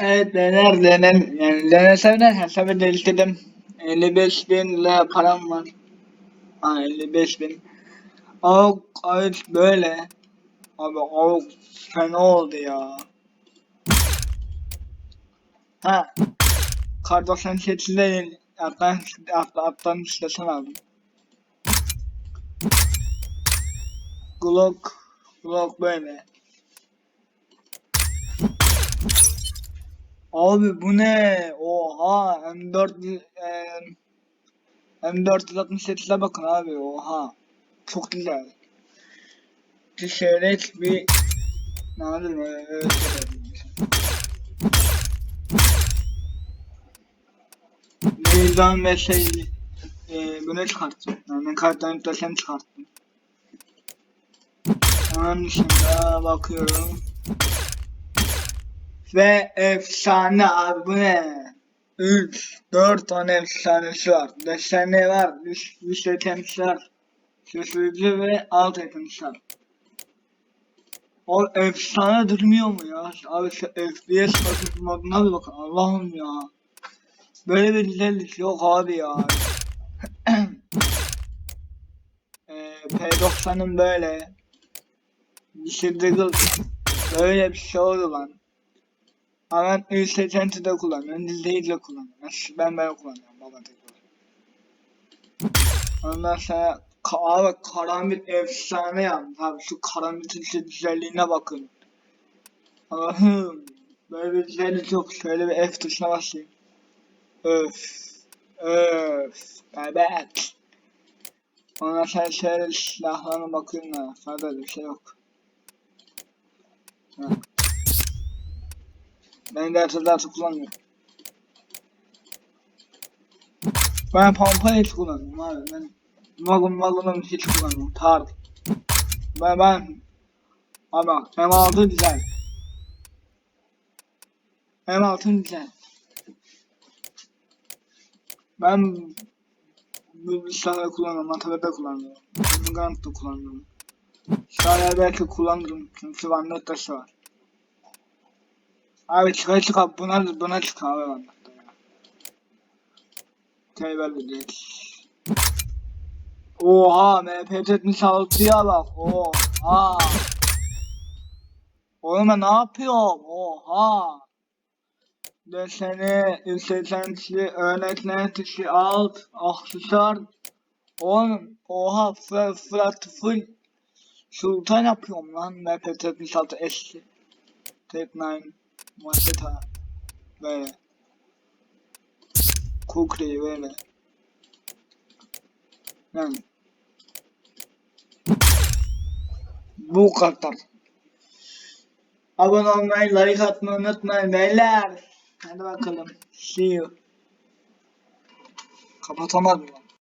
Evet dener dener yani denesem de hesabı değiştirdim. 55 bin lira param var. Ha 55 bin. Avuk evet böyle. Abi avuk fena oldu ya. Ha. Kar 98'de atlan atlan atlan istesen aldım. Glock Glock böyle. Abi bu ne? Oha M4 e, M468'e bakın abi oha. Çok güzel. Bir şöhret bir ne yapayım söyleyeyim. Meydan mesleği e, bunu çıkarttım. Yani karttan yüklerken çıkarttım. Onun dışında bakıyorum. Ve efsane abi ne? 3, 4 tane efsanesi var. Desenli var, düş, düş yetenisi var. Şaşırıcı ve alt yetenisi var. O efsane durmuyor mu ya? Abi şu FPS mod- moduna bir Allah'ım ya. Böyle bir güzellik yok abi ya. ee, P90'ın böyle. Düşürdüğü böyle bir şey oldu lan. Ama ben Ü80'de kullanıyorum. Dizdeyi de kullanıyorum. Ben ben kullanıyorum baba tekrar. Ondan sonra abi karambit efsane yalnız abi şu karambitin şu güzelliğine bakın. Allah'ım böyle bir güzellik yok. Şöyle bir F tuşuna basayım. Öf. Öf. Evet. Ondan sonra şöyle silahlarına da fazla bir şey yok. Ha. Ben de hatırlatı kullanmıyorum. Ben pompa hiç kullanmıyorum abi. Ben Magnum Magnum hiç kullanmıyorum. Tarz. Ben ben abi bak M6 güzel. M6 güzel. Ben bu silahları kullanmıyorum. Atabebe kullanmıyorum. Gant da kullanmıyorum. Silahları belki kullanırım. Çünkü bende taşı var. Abi çıkar çıkar buna buna çıkar abi. Teyvel değil. Oha MPT 76'ya bak. Oha. Oğlum ben ne yapıyorum? Oha. Deseni, istatistikli, örnekler, dışı alt, aksesuar. Oğlum oha fır fırat full sultan yapıyorum lan MPT 76 eski. Tek 9 Maseta böyle. Kukri böyle. Yani. Bu kadar. Abone olmayı, like atmayı unutmayın beyler. Hadi bakalım. See you. Kapatamadım.